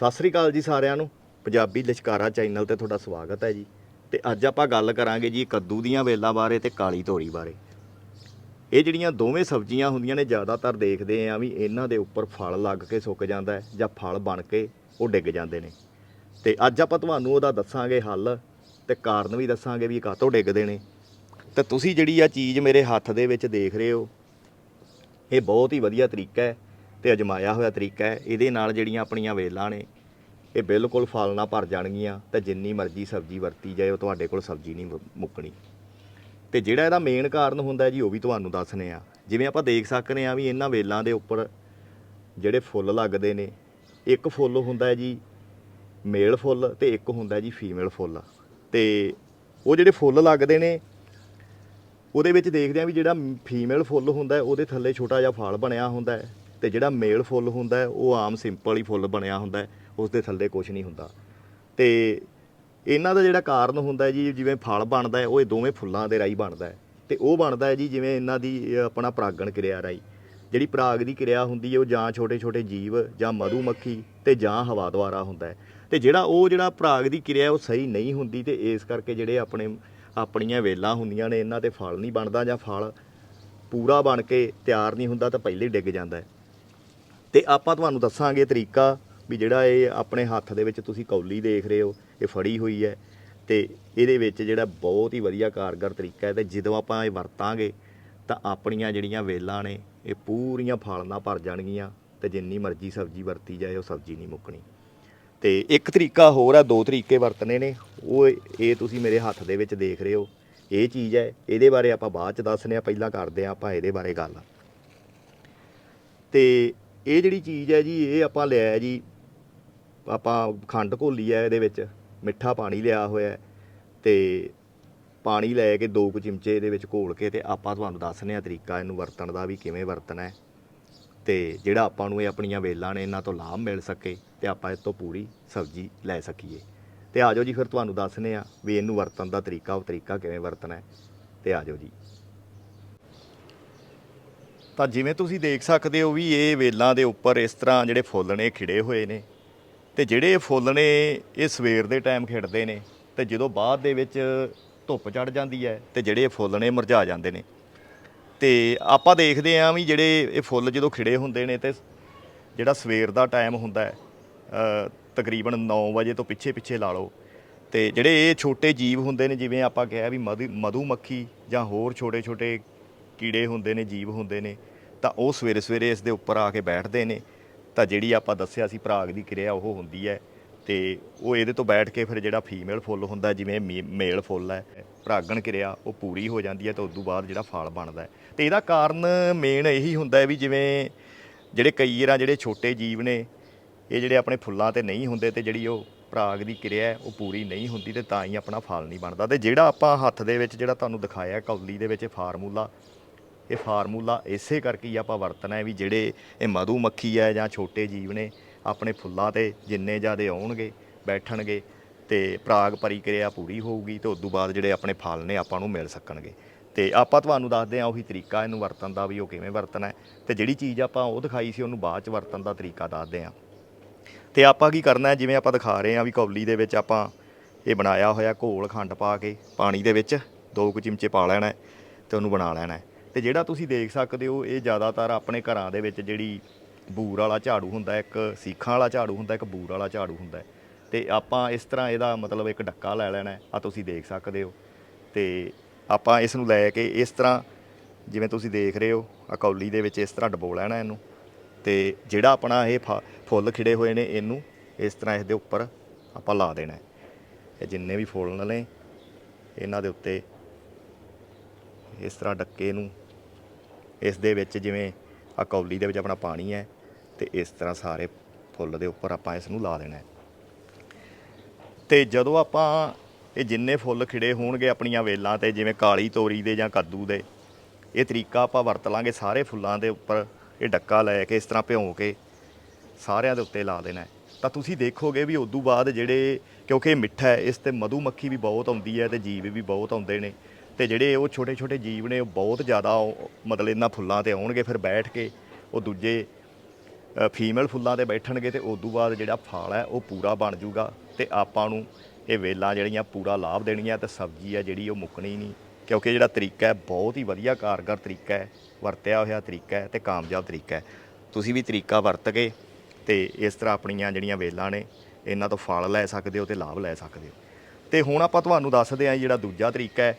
ਸਤਿ ਸ੍ਰੀ ਅਕਾਲ ਜੀ ਸਾਰਿਆਂ ਨੂੰ। ਪੰਜਾਬੀ ਲਿਸ਼ਕਾਰਾ ਚੈਨਲ ਤੇ ਤੁਹਾਡਾ ਸਵਾਗਤ ਹੈ ਜੀ। ਤੇ ਅੱਜ ਆਪਾਂ ਗੱਲ ਕਰਾਂਗੇ ਜੀ ਕੱਦੂ ਦੀਆਂ ਵੇਲਾਂ ਬਾਰੇ ਤੇ ਕਾਲੀ ਤੋਰੀ ਬਾਰੇ। ਇਹ ਜਿਹੜੀਆਂ ਦੋਵੇਂ ਸਬਜ਼ੀਆਂ ਹੁੰਦੀਆਂ ਨੇ, ਜ਼ਿਆਦਾਤਰ ਦੇਖਦੇ ਆ ਵੀ ਇਹਨਾਂ ਦੇ ਉੱਪਰ ਫਲ ਲੱਗ ਕੇ ਸੁੱਕ ਜਾਂਦਾ ਹੈ ਜਾਂ ਫਲ ਬਣ ਕੇ ਉਹ ਡਿੱਗ ਜਾਂਦੇ ਨੇ। ਤੇ ਅੱਜ ਆਪਾਂ ਤੁਹਾਨੂੰ ਉਹਦਾ ਦੱਸਾਂਗੇ ਹੱਲ ਤੇ ਕਾਰਨ ਵੀ ਦੱਸਾਂਗੇ ਵੀ ਇਹ ਕਾਹਤੋਂ ਡਿੱਗਦੇ ਨੇ। ਤੇ ਤੁਸੀਂ ਜਿਹੜੀ ਆ ਚੀਜ਼ ਮੇਰੇ ਹੱਥ ਦੇ ਵਿੱਚ ਦੇਖ ਰਹੇ ਹੋ, ਇਹ ਬਹੁਤ ਹੀ ਵਧੀਆ ਤਰੀਕਾ ਹੈ। ਤੇ ਅਜਮਾਇਆ ਹੋਇਆ ਤਰੀਕਾ ਹੈ। ਇਹਦੇ ਨਾਲ ਜਿਹੜੀਆਂ ਆਪਣੀਆਂ ਵੇਲਾਂ ਨੇ, ਇਹ ਬਿਲਕੁਲ ਫਲ ਨਾ ਭਰ ਜਾਣਗੀਆਂ ਤੇ ਜਿੰਨੀ ਮਰਜ਼ੀ ਸਬਜ਼ੀ ਵਰਤੀ ਜਾਏ, ਉਹ ਤੁਹਾਡੇ ਕੋਲ ਸਬਜ਼ੀ ਨਹੀਂ ਮੁ- ਮੁੱਕਣੀ। ਤੇ ਜਿਹੜਾ ਇਹਦਾ ਮੇਨ ਕਾਰਨ ਹੁੰਦਾ ਜੀ, ਉਹ ਵੀ ਤੁਹਾਨੂੰ ਦੱਸਨੇ ਆ। ਜਿਵੇਂ ਆਪਾਂ ਦੇਖ ਸਕਦੇ ਆ ਵੀ ਇਹਨਾਂ ਵੇਲਾਂ ਦੇ ਉੱਪਰ ਜਿਹੜੇ ਫੁੱਲ ਲੱਗਦੇ ਨੇ, ਇੱਕ ਫੁੱਲ ਹੁੰਦਾ ਜੀ ਮੇਲ ਫੁੱਲ ਤੇ ਇੱਕ ਹੁੰਦਾ ਜੀ ਫੀਮੇਲ ਫੁੱਲ। ਤੇ ਉਹ ਜਿਹੜੇ ਫੁੱਲ ਲੱਗਦੇ ਨੇ, ਉਹਦੇ ਵਿੱਚ ਦੇਖਦੇ ਆ ਵੀ ਜਿਹੜਾ ਫੀਮੇਲ ਫੁੱਲ ਹੁੰਦਾ ਉਹਦੇ ਥੱਲੇ ਛੋਟਾ ਜਿਹਾ ਫਲ ਬਣਿਆ ਹੁੰਦਾ ਤੇ ਜਿਹੜਾ ਮੇਲ ਫੁੱਲ ਹੁੰਦਾ ਉਹ ਆਮ ਸਿੰਪਲ ਹੀ ਫੁੱਲ ਬਣਿਆ ਹੁੰਦਾ ਉਸ ਦੇ ਥੱਲੇ ਕੁਝ ਨਹੀਂ ਹੁੰਦਾ। ਤੇ ਇਹਨਾਂ ਦਾ ਜਿਹੜਾ ਕਾਰਨ ਹੁੰਦਾ ਜੀ, ਜਿਵੇਂ ਫਲ ਬਣਦਾ ਉਹ ਇਹ ਦੋਵੇਂ ਫੁੱਲਾਂ ਦੇ ਰਾਈ ਬਣਦਾ ਹੈ। ਤੇ ਉਹ ਬਣਦਾ ਜੀ, ਜਿਵੇਂ ਇਹਨਾਂ ਦੀ ਆਪਣਾ ਪਰਾਗਣ ਕਿਰਿਆ ਰਾਈ ਜਿਹੜੀ ਪਰਾਗ ਦੀ ਕਿਰਿਆ ਹੁੰਦੀ ਹੈ, ਉਹ ਜਾਂ ਛੋਟੇ ਛੋਟੇ ਜੀਵ, ਜਾਂ ਮਧੂਮੱਖੀ ਤੇ ਜਾਂ ਹਵਾ ਦੁਆਰਾ ਹੁੰਦਾ ਹੈ। ਤੇ ਜਿਹੜਾ ਉਹ ਜਿਹੜਾ ਪਰਾਗ ਦੀ ਕਿਰਿਆ, ਉਹ ਸਹੀ ਨਹੀਂ ਹੁੰਦੀ ਤੇ ਇਸ ਕਰਕੇ ਜਿਹੜੇ ਆਪਣੇ, ਆਪਣੀਆਂ ਵੇਲਾਂ ਹੁੰਦੀਆਂ ਨੇ, ਇਹਨਾਂ ਤੇ ਫਲ ਨਹੀਂ ਬਣਦਾ ਜਾਂ ਫਲ ਪੂਰਾ ਬਣ ਕੇ ਤਿਆਰ ਨਹੀਂ ਹੁੰਦਾ, ਤਾਂ ਪਹਿਲੇ ਡਿੱਗ ਜਾਂਦਾ ਤੇ ਆਪਾਂ ਤੁਹਾਨੂੰ ਦੱਸਾਂਗੇ ਤਰੀਕਾ ਵੀ ਜਿਹੜਾ ਇਹ ਆਪਣੇ ਹੱਥ ਦੇ ਵਿੱਚ ਤੁਸੀਂ ਕੌਲੀ ਦੇਖ ਰਹੇ ਹੋ, ਇਹ ਫੜੀ ਹੋਈ ਹੈ ਤੇ ਇਹਦੇ ਵਿੱਚ ਜਿਹੜਾ ਬਹੁਤ ਹੀ ਵਧੀਆ ਕਾਰਗਰ ਤਰੀਕਾ ਹੈ ਤੇ ਜਦੋਂ ਆਪਾਂ ਇਹ ਵਰਤਾਂਗੇ ਤਾਂ ਆਪਣੀਆਂ ਜਿਹੜੀਆਂ ਵੇਲਾਂ ਨੇ, ਇਹ ਪੂਰੀਆਂ ਫਾਲਣਾ ਭਰ ਜਾਣਗੀਆਂ ਤੇ ਜਿੰਨੀ ਮਰਜ਼ੀ ਸਬਜ਼ੀ ਵਰਤੀ ਜਾਏ, ਉਹ ਸਬਜ਼ੀ ਨਹੀਂ ਮੁੱਕਣੀ। ਤੇ ਇੱਕ ਤਰੀਕਾ ਹੋਰ ਆ ਦੋ ਤਰੀਕੇ ਵਰਤਨੇ ਨੇ, ਉਹ ਇਹ ਤੁਸੀਂ ਮੇਰੇ ਹੱਥ ਦੇ ਵਿੱਚ ਦੇਖ ਰਹੇ ਹੋ। ਇਹ ਚੀਜ਼ ਹੈ, ਇਹਦੇ ਬਾਰੇ ਆਪਾਂ ਬਾਅਦ ਚ ਦੱਸਨੇ ਆ, ਪਹਿਲਾਂ ਕਰਦੇ ਆ ਆਪਾਂ ਇਹਦੇ ਬਾਰੇ ਗੱਲ। ਤੇ ਇਹ ਜਿਹੜੀ ਚੀਜ਼ ਹੈ ਜੀ, ਇਹ ਆਪਾਂ ਲਿਆ ਜੀ। ਆਪਾਂ ਖੰਡ ਘੋਲੀ ਹੈ ਇਹਦੇ ਵਿੱਚ, ਮਿੱਠਾ ਪਾਣੀ ਲਿਆ ਹੋਇਆ ਹੈ ਤੇ ਪਾਣੀ ਲੈ ਕੇ ਦੋ ਕੁ ਚਮਚੇ ਇਹਦੇ ਵਿੱਚ ਘੋਲ ਕੇ ਤੇ ਆਪਾਂ ਤੁਹਾਨੂੰ ਦੱਸਨੇ ਆ ਤਰੀਕਾ ਇਹਨੂੰ ਵਰਤਣ ਦਾ ਵੀ ਕਿਵੇਂ ਵਰਤਣਾ ਹੈ। ਤੇ ਜਿਹੜਾ ਆਪਾਂ ਨੂੰ ਇਹ ਆਪਣੀਆਂ ਵੇਲਾਂ ਨੇ, ਇਹਨਾਂ ਤੋਂ ਲਾਭ ਮਿਲ ਸਕੇ ਤੇ ਆਪਾਂ ਇਸ ਤੋਂ ਪੂਰੀ ਸਬਜ਼ੀ ਲੈ ਸਕੀਏ। ਤੇ ਆਜੋ ਜੀ, ਫਿਰ ਤੁਹਾਨੂੰ ਦੱਸਨੇ ਆ ਵੀ ਇਹਨੂੰ ਵਰਤਣ ਦਾ ਤਰੀਕਾ, ਉਹ ਤਰੀਕਾ ਕਿਵੇਂ ਵਰਤਣਾ ਹੈ। ਤੇ ਆਜੋ ਜੀ। ਤਾਂ ਜਿਵੇਂ ਤੁਸੀਂ ਦੇਖ ਸਕਦੇ ਹੋ ਵੀ ਇਹ ਵੇਲਾਂ ਦੇ ਉੱਪਰ ਇਸ ਤਰ੍ਹਾਂ ਜਿਹੜੇ ਫੁੱਲ ਨੇ ਖਿੜੇ ਹੋਏ ਨੇ ਤੇ ਜਿਹੜੇ ਇਹ ਫੁੱਲ ਨੇ ਇਹ ਸਵੇਰ ਦੇ ਟਾਈਮ ਖਿੜਦੇ ਨੇ ਤੇ ਜਦੋਂ ਬਾਅਦ ਦੇ ਵਿੱਚ ਧੁੱਪ ਚੜ ਜਾਂਦੀ ਹੈ ਤੇ ਜਿਹੜੇ ਇਹ ਫੁੱਲ ਨੇ ਮੁਰਝਾ ਜਾਂਦੇ ਨੇ। ਤੇ ਆਪਾਂ ਦੇਖਦੇ ਆਂ ਵੀ ਜਿਹੜੇ ਇਹ ਫੁੱਲ ਜਦੋਂ ਖਿੜੇ ਹੁੰਦੇ ਨੇ ਤੇ ਜਿਹੜਾ ਸਵੇਰ ਦਾ ਟਾਈਮ ਹੁੰਦਾ ਹੈ ਤਕਰੀਬਨ 9 ਵਜੇ ਤੋਂ ਪਿੱਛੇ ਪਿੱਛੇ ਲਾ ਲਓ ਤੇ ਜਿਹੜੇ ਇਹ ਛੋਟੇ ਜੀਵ ਹੁੰਦੇ ਨੇ ਜਿਵੇਂ ਆਪਾਂ ਕਿਹਾ ਵੀ ਮਧੂ ਮਧੂ ਮੱਖੀ ਜਾਂ ਹੋਰ ਛੋਟੇ ਛੋਟੇ ਕੀੜੇ ਹੁੰਦੇ ਨੇ, ਜੀਵ ਹੁੰਦੇ ਨੇ, ਤਾਂ ਉਹ ਸਵੇਰੇ ਸਵੇਰੇ ਇਸ ਦੇ ਉੱਪਰ ਆ ਕੇ ਬੈਠਦੇ ਨੇ। ਤਾਂ ਜਿਹੜੀ ਆਪਾਂ ਦੱਸਿਆ ਸੀ ਪਰਾਗ ਦੀ ਕਿਰਿਆ ਉਹ ਹੁੰਦੀ ਹੈ ਤੇ ਉਹ ਇਹਦੇ ਤੋਂ ਬੈਠ ਕੇ ਫਿਰ ਜਿਹੜਾ ਫੀਮੇਲ ਫੁੱਲ ਹੁੰਦਾ ਜਿਵੇਂ ਮੇ- ਮੇਲ ਫੁੱਲ ਹੈ ਪਰਾਗਣ ਕਿਰਿਆ, ਉਹ ਪੂਰੀ ਹੋ ਜਾਂਦੀ ਹੈ ਤਾਂ ਉਸ ਤੋਂ ਬਾਅਦ ਜਿਹੜਾ ਫਲ ਬਣਦਾ ਹੈ। ਤੇ ਇਹਦਾ ਕਾਰਨ ਮੇਨ ਇਹੀ ਹੁੰਦਾ ਹੈ ਵੀ ਜਿਵੇਂ ਜਿਹੜੇ ਕਈ ਵਾਰਾਂ ਜਿਹੜੇ ਛੋਟੇ ਜੀਵ ਨੇ, ਇਹ ਜਿਹੜੇ ਆਪਣੇ ਫੁੱਲਾਂ ਤੇ ਨਹੀਂ ਹੁੰਦੇ ਤੇ ਜਿਹੜੀ ਉਹ ਪਰਾਗ ਦੀ ਕਿਰਿਆ ਉਹ ਪੂਰੀ ਨਹੀਂ ਹੁੰਦੀ ਤੇ ਤਾਂ ਹੀ ਆਪਣਾ ਫਲ ਨਹੀਂ ਬਣਦਾ। ਤੇ ਜਿਹੜਾ ਆਪਾਂ ਹੱਥ ਦੇ ਵਿੱਚ ਜਿਹੜਾ ਤੁਹਾਨੂੰ ਦਿਖਾਇਆ, ਕੌਲੀ ਦੇ ਵਿੱਚ ਫਾਰਮੂਲਾ ਇਹ ਫਾਰਮੂਲਾ ਇਸੇ ਕਰਕੇ ਹੀ ਆਪਾਂ ਵਰਤਣਾ ਹੈ ਵੀ ਜਿਹੜੇ ਇਹ ਮਧੂ ਮੱਖੀ ਹੈ ਜਾਂ ਛੋਟੇ ਜੀਵ ਨੇ ਆਪਣੇ ਫੁੱਲਾਂ ਤੇ ਜਿੰਨੇ ਜ਼ਿਆਦੇ ਆਉਣਗੇ, ਬੈਠਣਗੇ ਤੇ ਪ੍ਰਾਗ ਪ੍ਰਕਿਰਿਆ ਪੂਰੀ ਹੋਊਗੀ ਤੇ ਉਸ ਤੋਂ ਬਾਅਦ ਜਿਹੜੇ ਆਪਣੇ ਫਲ ਨੇ ਆਪਾਂ ਨੂੰ ਮਿਲ ਸਕਣਗੇ। ਤੇ ਆਪਾਂ ਤੁਹਾਨੂੰ ਦੱਸਦੇ ਹਾਂ ਉਹੀ ਤਰੀਕਾ ਇਹਨੂੰ ਵਰਤਣ ਦਾ ਵੀ ਉਹ ਕਿਵੇਂ ਵਰਤਣਾ ਹੈ। ਤੇ ਜਿਹੜੀ ਚੀਜ਼ ਆਪਾਂ ਉਹ ਦਿਖਾਈ ਸੀ ਉਹਨੂੰ ਬਾਅਦ ਚ ਵਰਤਣ ਦਾ ਤਰੀਕਾ ਦੱਸਦੇ ਹਾਂ। ਤੇ ਆਪਾਂ ਕੀ ਕਰਨਾ ਜਿਵੇਂ ਆਪਾਂ ਦਿਖਾ ਰਹੇ ਹਾਂ ਵੀ ਕੌਲੀ ਦੇ ਵਿੱਚ ਆਪਾਂ ਇਹ ਬਣਾਇਆ ਹੋਇਆ ਘੋਲ ਖੰਡ ਪਾ ਕੇ ਪਾਣੀ ਦੇ ਵਿੱਚ ਦੋ ਕੁ ਚਮਚੇ ਪਾ ਲੈਣਾ ਹੈ ਤੇ ਉਹਨੂੰ ਬਣਾ ਲੈਣਾ ਤੇ ਜਿਹੜਾ ਤੁਸੀਂ ਦੇਖ ਸਕਦੇ ਹੋ, ਇਹ ਜ਼ਿਆਦਾਤਰ ਆਪਣੇ ਘਰਾਂ ਦੇ ਵਿੱਚ ਜਿਹੜੀ ਬੂਰ ਵਾਲਾ ਝਾੜੂ ਹੁੰਦਾ, ਇੱਕ ਸੀਖਾਂ ਵਾਲਾ ਝਾੜੂ ਹੁੰਦਾ, ਇੱਕ ਬੂਰ ਵਾਲਾ ਝਾੜੂ ਹੁੰਦਾ ਹੈ। ਤੇ ਆਪਾਂ ਇਸ ਤਰ੍ਹਾਂ ਇਹਦਾ ਮਤਲਬ ਇੱਕ ਡੱਕਾ ਲੈ ਲੈਣਾ ਆ ਤੁਸੀਂ ਦੇਖ ਸਕਦੇ ਹੋ ਤੇ ਆਪਾਂ ਇਸ ਨੂੰ ਲੈ ਕੇ ਇਸ ਤਰ੍ਹਾਂ ਜਿਵੇਂ ਤੁਸੀਂ ਦੇਖ ਰਹੇ ਹੋ ਅਕੌਲੀ ਦੇ ਵਿੱਚ ਇਸ ਤਰ੍ਹਾਂ ਡਬੋ ਲੈਣਾ ਇਹਨੂੰ ਤੇ ਜਿਹੜਾ ਆਪਣਾ ਇਹ ਫ- ਫੁੱਲ ਖਿੜੇ ਹੋਏ ਨੇ ਇਹਨੂੰ ਇਸ ਤਰ੍ਹਾਂ ਇਸ ਦੇ ਉੱਪਰ ਆਪਾਂ ਲਾ ਦੇਣਾ ਹੈ। ਇਹ ਜਿੰਨੇ ਵੀ ਫੁੱਲ ਨੇ, ਇਹਨਾਂ ਦੇ ਉੱਤੇ ਇਸ ਤਰ੍ਹਾਂ ਡੱਕੇ ਨੂੰ ਇਸ ਦੇ ਵਿੱਚ ਜਿਵੇਂ ਆ ਕੌਲੀ ਦੇ ਵਿੱਚ ਆਪਣਾ ਪਾਣੀ ਹੈ ਤੇ ਇਸ ਤਰ੍ਹਾਂ ਸਾਰੇ ਫੁੱਲ ਦੇ ਉੱਪਰ ਆਪਾਂ ਇਸ ਨੂੰ ਲਾ ਦੇਣਾ ਹੈ। ਤੇ ਜਦੋਂ ਆਪਾਂ ਇਹ ਜਿੰਨੇ ਫੁੱਲ ਖਿੜੇ ਹੋਣਗੇ ਆਪਣੀਆਂ ਵੇਲਾਂ ਤੇ, ਜਿਵੇਂ ਕਾਲੀ ਤੋਰੀ ਦੇ ਜਾਂ ਕੱਦੂ ਦੇ, ਇਹ ਤਰੀਕਾ ਆਪਾਂ ਵਰਤ ਲਾਂਗੇ ਸਾਰੇ ਫੁੱਲਾਂ ਦੇ ਉੱਪਰ ਇਹ ਡੱਕਾ ਲੈ ਕੇ, ਇਸ ਤਰ੍ਹਾਂ ਭਿਉਂ ਕੇ ਸਾਰਿਆਂ ਦੇ ਉੱਤੇ ਲਾ ਦੇਣਾ ਤਾਂ ਤੁਸੀਂ ਦੇਖੋਗੇ ਵੀ ਉਦੋਂ ਬਾਅਦ ਜਿਹੜੇ, ਕਿਉਂਕਿ ਇਹ ਮਿੱਠਾ ਹੈ, ਇਸ ਤੇ ਮਧੂ ਮੱਖੀ ਵੀ ਬਹੁਤ ਆਉਂਦੀ ਹੈ ਤੇ ਜੀਵ ਵੀ ਬਹੁਤ ਆਉਂਦੇ ਨੇ। ਤੇ ਜਿਹੜੇ ਉਹ ਛੋਟੇ ਛੋਟੇ ਜੀਵ ਨੇ, ਉਹ ਬਹੁਤ ਜ਼ਿਆਦਾ ਉਹ- ਮਤਲਬ ਇਹਨਾਂ ਫੁੱਲਾਂ ਤੇ ਆਉਣਗੇ ਫਿਰ ਬੈਠ ਕੇ, ਉਹ ਦੂਜੇ ਫੀਮੇਲ ਫੁੱਲਾਂ ਤੇ ਬੈਠਣਗੇ ਤੇ ਤੋਂ ਬਾਅਦ ਜਿਹੜਾ ਫਲ ਹੈ, ਉਹ ਪੂਰਾ ਬਣ ਜਾਊਗਾ ਤੇ ਆਪਾਂ ਨੂੰ ਇਹ ਵੇਲਾਂ ਜਿਹੜੀਆਂ ਪੂਰਾ ਲਾਭ ਦੇਣੀਆਂ ਤੇ ਸਬਜ਼ੀ ਹੈ ਜਿਹੜੀ ਉਹ ਮੁੱਕਣੀ ਨਹੀਂ। ਕਿਉਂਕਿ ਜਿਹੜਾ ਤਰੀਕਾ ਹੈ, ਬਹੁਤ ਹੀ ਵਧੀਆ ਕਾਰਗਰ ਤਰੀਕਾ ਹੈ, ਵਰਤਿਆ ਹੋਇਆ ਤਰੀਕਾ ਹੈ ਤੇ ਕਾਮਯਾਬ ਤਰੀਕਾ ਹੈ। ਤੁਸੀਂ ਵੀ ਤਰੀਕਾ ਵਰਤ ਕੇ ਤੇ ਇਸ ਤਰ੍ਹਾਂ ਆਪਣੀਆਂ ਜਿਹੜੀਆਂ ਵੇਲਾਂ ਨੇ, ਇਹਨਾਂ ਤੋਂ ਫਲ ਲੈ ਸਕਦੇ ਹੋ ਤੇ ਲਾਭ ਲੈ ਸਕਦੇ ਹੋ। ਤੇ ਹੁਣ ਆਪਾਂ ਤੁਹਾਨੂੰ ਦੱਸਦੇ ਹਾਂ ਜਿਹੜਾ ਦੂਜਾ ਤਰੀਕਾ ਹੈ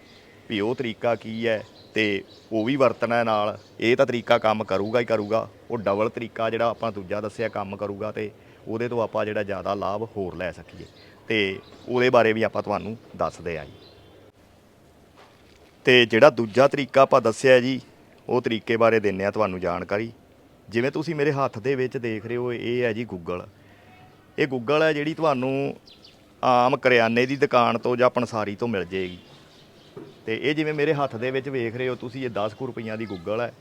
ਵੀ ਉਹ ਤਰੀਕਾ ਕੀ ਹੈ ਤੇ ਉਹ ਵੀ ਵਰਤਣਾ ਨਾਲ। ਇਹ ਤਾਂ ਤਰੀਕਾ ਕੰਮ ਕਰੂਗਾ ਹੀ ਕਰੂਗਾ। ਉਹ ਡਬਲ ਤਰੀਕਾ ਜਿਹੜਾ ਆਪਾਂ ਦੂਜਾ ਦੱਸਿਆ ਕੰਮ ਕਰੂਗਾ ਤੇ ਉਹਦੇ ਤੋਂ ਆਪਾਂ ਜਿਹੜਾ ਜ਼ਿਆਦਾ ਲਾਭ ਹੋਰ ਲੈ ਸਕੀਏ। ਤੇ ਉਹਦੇ ਬਾਰੇ ਵੀ ਆਪਾਂ ਤੁਹਾਨੂੰ ਦੱਸਦੇ ਹਾਂ ਜੀ। ਤੇ ਜਿਹੜਾ ਦੂਜਾ ਤਰੀਕਾ ਆਪਾਂ ਦੱਸਿਆ ਜੀ, ਉਹ ਤਰੀਕੇ ਬਾਰੇ ਦਿੰਨੇ ਆ ਤੁਹਾਨੂੰ ਜਾਣਕਾਰੀ। ਜਿਵੇਂ ਤੁਸੀਂ ਮੇਰੇ ਹੱਥ ਦੇ ਵਿੱਚ ਦੇਖ ਰਹੇ ਹੋ, ਇਹ ਹੈ ਜੀ ਗੂਗਲ ਇਹ ਗੂਗਲ ਹੈ ਜਿਹੜੀ ਤੁਹਾਨੂੰ ਆਮ ਕਰਿਆਨੇ ਦੀ ਦੁਕਾਨ ਤੋਂ ਜਾਂ ਪੰਸਾਰੀ ਤੋਂ ਮਿਲ ਜੇਗੀ ਤੇ ਇਹ ਜਿਵੇਂ ਮੇਰੇ ਹੱਥ ਦੇ ਵਿੱਚ ਵੇਖ ਰਹੇ ਹੋ ਤੁਸੀਂ, ਇਹ 10 ਕੁ ਰੁਪਈਆਂ ਦੀ ਗੁੱਗਲ ਹੈ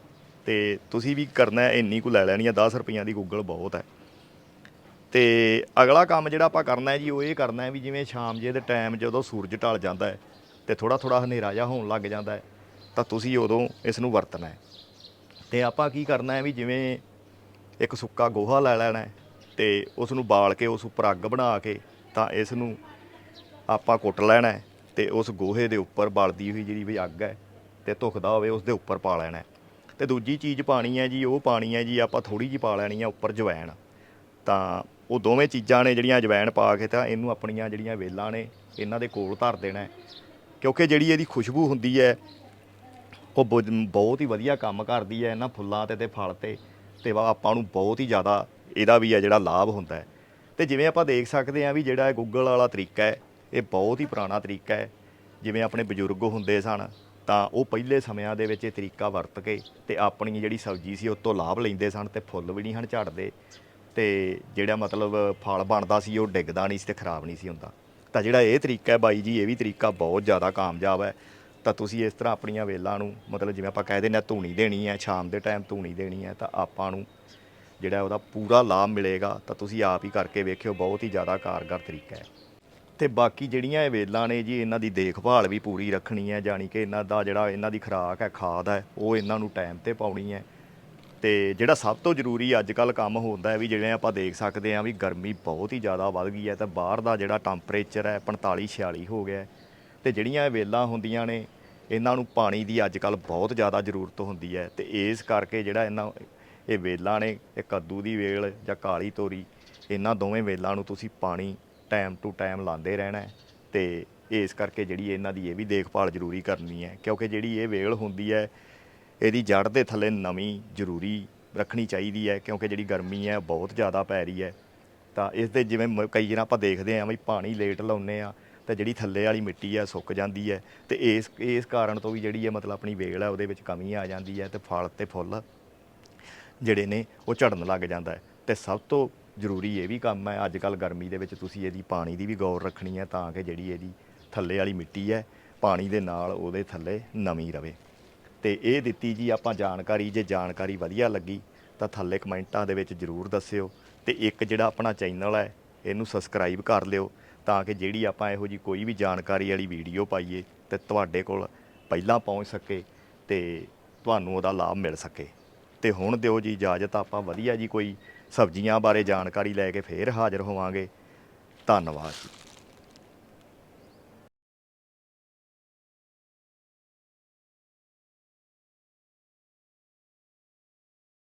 ਤੇ ਤੁਸੀਂ ਵੀ ਕਰਨਾ ਹੈ, ਇੰਨੀ ਕੁ ਲੈ ਲੈਣੀ ਹੈ 10 ਰੁਪਈਆਂ ਦੀ ਗੁੱਗਲ ਬਹੁਤ ਹੈ। ਤੇ ਅਗਲਾ ਕੰਮ ਜਿਹੜਾ ਆਪਾਂ ਕਰਨਾ ਹੈ ਜੀ, ਉਹ ਇਹ ਕਰਨਾ ਹੈ ਵੀ ਜਿਵੇਂ ਸ਼ਾਮ ਜੇ ਦੇ ਟਾਈਮ ਜਦੋਂ ਸੂਰਜ ਢਲ ਜਾਂਦਾ ਹੈ ਤੇ ਥੋੜਾ ਥੋੜਾ ਹਨੇਰਾ ਜਿਹਾ ਹੋਣ ਲੱਗ ਜਾਂਦਾ ਹੈ, ਤਾਂ ਤੁਸੀਂ ਉਦੋਂ ਇਸ ਨੂੰ ਵਰਤਣਾ ਹੈ। ਤੇ ਆਪਾਂ ਕੀ ਕਰਨਾ ਹੈ ਵੀ ਜਿਵੇਂ ਇੱਕ ਸੁੱਕਾ ਗੋਹਾ ਲੈ ਲੈਣਾ ਹੈ ਤੇ ਉਸ ਨੂੰ ਬਾਲ ਕੇ, ਉਸ ਉੱਪਰ ਅੱਗ ਬਣਾ ਕੇ ਤਾਂ ਇਸ ਨੂੰ ਆਪਾਂ ਕੁੱਟ ਲੈਣਾ ਹੈ। ਤੇ ਉਸ ਗੋਹੇ ਦੇ ਉੱਪਰ ਬਲਦੀ ਹੋਈ ਜਿਹੜੀ ਵੀ ਅੱਗ ਹੈ ਤੇ ਧੁਖਦਾ ਹੋਵੇ, ਉਸ ਦੇ ਉੱਪਰ ਪਾ ਲੈਣਾ ਹੈ। ਤੇ ਦੂਜੀ ਚੀਜ਼ ਪਾਣੀ ਹੈ ਜੀ, ਉਹ ਪਾਣੀ ਹੈ ਜੀ, ਆਪਾਂ ਥੋੜੀ ਜਿਹੀ ਪਾ ਲੈਣੀ ਹੈ ਉੱਪਰ ਜਵੈਣ। ਤਾਂ ਉਹ ਦੋਵੇਂ ਚੀਜ਼ਾਂ ਨੇ ਜਿਹੜੀਆਂ ਜਵੈਣ ਪਾ ਕੇ ਤਾਂ ਇਹਨੂੰ ਆਪਣੀਆਂ ਜਿਹੜੀਆਂ ਵੇਲਾਂ ਨੇ, ਇਹਨਾਂ ਦੇ ਕੋਲ ਧਰ ਦੇਣਾ ਕਿਉਂਕਿ ਜਿਹੜੀ ਇਹਦੀ ਖੁਸ਼ਬੂ ਹੁੰਦੀ ਹੈ, ਉਹ ਬਹੁਤ- ਬਹੁਤ ਹੀ ਵਧੀਆ ਕੰਮ ਕਰਦੀ ਹੈ ਇਹਨਾਂ ਫੁੱਲਾਂ ਤੇ ਤੇ ਫਲ ਤੇ ਤੇ ਵਾ ਆਪਾਂ ਨੂੰ ਬਹੁਤ ਹੀ ਜ਼ਿਆਦਾ ਇਹਦਾ ਵੀ ਹੈ ਜਿਹੜਾ ਲਾਭ ਹੁੰਦਾ ਹੈ। ਤੇ ਜਿਵੇਂ ਆਪਾਂ ਦੇਖ ਸਕਦੇ ਹਾਂ ਵੀ ਜਿਹੜਾ ਇਹ ਗੂਗਲ ਵਾਲਾ ਤਰੀਕਾ ਹੈ ਇਹ ਬਹੁਤ ਹੀ ਪੁਰਾਣਾ ਤਰੀਕਾ ਹੈ। ਜਿਵੇਂ ਆਪਣੇ ਬਜ਼ੁਰਗ ਹੁੰਦੇ ਸਨ, ਤਾਂ ਉਹ ਪਹਿਲੇ ਸਮਿਆਂ ਦੇ ਵਿੱਚ ਇਹ ਤਰੀਕਾ ਵਰਤ ਕੇ ਤੇ ਆਪਣੀ ਜਿਹੜੀ ਸਬਜ਼ੀ ਸੀ ਉਹ ਤੋਂ ਲਾਭ ਲੈਂਦੇ ਸਨ ਤੇ ਫੁੱਲ ਵੀ ਨਹੀਂ ਹਨ ਝੜਦੇ ਤੇ ਜਿਹੜਾ ਮਤਲਬ ਫਲ ਬਣਦਾ ਸੀ, ਉਹ ਡਿੱਗਦਾ ਨਹੀਂ ਸੀ ਤੇ ਖਰਾਬ ਨਹੀਂ ਸੀ ਹੁੰਦਾ। ਤਾਂ ਜਿਹੜਾ ਇਹ ਤਰੀਕਾ ਹੈ ਬਾਈ ਜੀ, ਇਹ ਵੀ ਤਰੀਕਾ ਬਹੁਤ ਜ਼ਿਆਦਾ ਕਾਮਯਾਬ ਹੈ। ਤਾਂ ਤੁਸੀਂ ਇਸ ਤਰ੍ਹਾਂ ਆਪਣੀਆਂ ਵੇਲਾਂ ਨੂੰ, ਮਤਲਬ ਜਿਵੇਂ ਆਪਾਂ ਕਹਿ ਦਿੰਦੇ ਹਾਂ ਧੂਣੀ ਦੇਣੀ ਹੈ, ਸ਼ਾਮ ਦੇ ਟਾਈਮ ਧੂਣੀ ਦੇਣੀ ਹੈ, ਤਾਂ ਆਪਾਂ ਨੂੰ ਜਿਹੜਾ ਉਹਦਾ ਪੂਰਾ ਲਾਭ ਮਿਲੇਗਾ, ਤਾਂ ਤੁਸੀਂ ਆਪ ਹੀ ਕਰਕੇ ਵੇਖਿਓ, ਬਹੁਤ ਹੀ ਜ਼ਿਆਦਾ ਕਾਰਗਰ ਤਰੀਕਾ ਹੈ। ਤੇ ਬਾਕੀ ਜਿਹੜੀਆਂ ਇਹ ਵੇਲਾਂ ਨੇ ਜੀ, ਇਹਨਾਂ ਦੀ ਦੇਖਭਾਲ ਵੀ ਪੂਰੀ ਰੱਖਣੀ ਹੈ, ਜਾਣੀ ਕਿ ਇਹਨਾਂ ਦਾ ਜਿਹੜਾ ਇਹਨਾਂ ਦੀ ਖੁਰਾਕ ਹੈ, ਖਾਦ ਹੈ, ਉਹ ਇਹਨਾਂ ਨੂੰ ਟਾਈਮ ਤੇ ਪਾਉਣੀ ਹੈ ਤੇ ਜਿਹੜਾ ਸਭ ਤੋਂ ਜ਼ਰੂਰੀ ਅੱਜ ਕੱਲ ਕੰਮ ਹੁੰਦਾ ਹੈ ਵੀ ਜਿਵੇਂ ਆਪਾਂ ਦੇਖ ਸਕਦੇ ਹਾਂ ਵੀ ਗਰਮੀ ਬਹੁਤ ਹੀ ਜ਼ਿਆਦਾ ਵੱਧ ਗਈ ਹੈ, ਤੇ ਬਾਹਰ ਦਾ ਜਿਹੜਾ ਟੈਂਪਰੇਚਰ ਹੈ 45 46 ਹੋ ਗਿਆ ਹੈ। ਤੇ ਜਿਹੜੀਆਂ ਇਹ ਵੇਲਾਂ ਹੁੰਦੀਆਂ ਨੇ, ਇਹਨਾਂ ਨੂੰ ਪਾਣੀ ਦੀ ਅੱਜ ਕੱਲ ਬਹੁਤ ਜ਼ਿਆਦਾ ਜ਼ਰੂਰਤ ਹੁੰਦੀ ਹੈ ਤੇ ਇਸ ਕਰਕੇ ਜਿਹੜਾ ਇਹਨਾਂ ਇਹ ਵੇਲਾਂ ਨੇ, ਇਹ ਕੱਦੂ ਦੀ ਵੇਲ ਜਾਂ ਕਾਲੀ ਤੋਰੀ, ਇਹਨਾਂ ਦੋਵੇਂ ਵੇਲਾਂ ਨੂੰ ਤੁਸੀਂ ਪਾਣੀ ਟਾਈਮ ਟੂ ਟਾਈਮ ਲਾਉਂਦੇ ਰਹਿਣਾ ਹੈ ਤੇ ਇਸ ਕਰਕੇ ਜਿਹੜੀ ਇਹਨਾਂ ਦੀ ਇਹ ਵੀ ਦੇਖਭਾਲ ਜ਼ਰੂਰੀ ਕਰਨੀ ਹੈ, ਕਿਉਂਕਿ ਜਿਹੜੀ ਇਹ ਵੇਲ ਹੁੰਦੀ ਹੈ, ਇਹਦੀ ਜੜ ਦੇ ਥੱਲੇ ਨਵੀਂ ਜ਼ਰੂਰੀ ਰੱਖਣੀ ਚਾਹੀਦੀ ਹੈ, ਕਿਉਂਕਿ ਜਿਹੜੀ ਗਰਮੀ ਹੈ ਬਹੁਤ ਜ਼ਿਆਦਾ ਪੈ ਰਹੀ ਹੈ। ਤਾਂ ਇਸ ਦੇ ਜਿਵੇਂ ਮ- ਕਈ ਵਾਰ ਆਪਾਂ ਦੇਖਦੇ ਹਾਂ ਵੀ ਪਾਣੀ ਲੇਟ ਲਾਉਂਦੇ ਆ ਤਾਂ ਜਿਹੜੀ ਥੱਲੇ ਵਾਲੀ ਮਿੱਟੀ ਹੈ ਸੁੱਕ ਜਾਂਦੀ ਹੈ ਤੇ ਇਸ ਇਸ ਕਾਰਨ ਤੋਂ ਵੀ ਜਿਹੜੀ ਹੈ ਮਤਲਬ ਆਪਣੀ ਵੇਲ ਹੈ ਉਹਦੇ ਵਿੱਚ ਕਮੀ ਆ ਜਾਂਦੀ ਹੈ ਤੇ ਫਲ ਤੇ ਫੁੱਲ ਜਿਹੜੇ ਨੇ ਉਹ ਝੜਨ ਲੱਗ ਜਾਂਦਾ ਹੈ। ਤੇ ਸਭ ਤੋਂ ਜ਼ਰੂਰੀ ਇਹ ਵੀ ਕੰਮ ਹੈ ਅੱਜ ਕੱਲ ਗਰਮੀ ਦੇ ਵਿੱਚ ਤੁਸੀਂ ਇਹਦੀ ਪਾਣੀ ਦੀ ਵੀ ਗੌਰ ਰੱਖਣੀ ਹੈ ਤਾਂ ਕਿ ਜਿਹੜੀ ਇਹਦੀ ਥੱਲੇ ਵਾਲੀ ਮਿੱਟੀ ਹੈ, ਪਾਣੀ ਦੇ ਨਾਲ ਉਹਦੇ ਥੱਲੇ ਨਮੀ ਰਵੇ। ਤੇ ਇਹ ਦਿੱਤੀ ਜੀ ਆਪਾਂ ਜਾਣਕਾਰੀ, ਜੇ ਜਾਣਕਾਰੀ ਵਧੀਆ ਲੱਗੀ ਤਾਂ ਥੱਲੇ ਕਮੈਂਟਾਂ ਦੇ ਵਿੱਚ ਜਰੂਰ ਦੱਸਿਓ ਤੇ ਇੱਕ ਜਿਹੜਾ ਆਪਣਾ ਚੈਨਲ ਹੈ, ਇਹਨੂੰ ਸਬਸਕ੍ਰਾਈਬ ਕਰ ਲਿਓ ਤਾਂ ਕਿ ਜਿਹੜੀ ਆਪਾਂ ਇਹੋ ਜੀ ਕੋਈ ਵੀ ਜਾਣਕਾਰੀ ਵਾਲੀ ਵੀਡੀਓ ਪਾਈਏ ਤੇ ਤੁਹਾਡੇ ਕੋਲ ਪਹਿਲਾਂ ਪਹੁੰਚ ਸਕੇ ਤੇ ਤੁਹਾਨੂੰ ਉਹਦਾ ਲਾਭ ਮਿਲ ਸਕੇ। ਤੇ ਹੁਣ ਦਿਓ ਜੀ ਇਜਾਜ਼ਤ, ਆਪਾਂ ਵਧੀਆ ਜੀ ਕੋਈ ਸਬਜ਼ੀਆਂ ਬਾਰੇ ਜਾਣਕਾਰੀ ਲੈ ਕੇ ਫੇਰ ਹਾਜ਼ਰ ਹੋਵਾਂਗੇ। ਧੰਨਵਾਦ ਜੀ।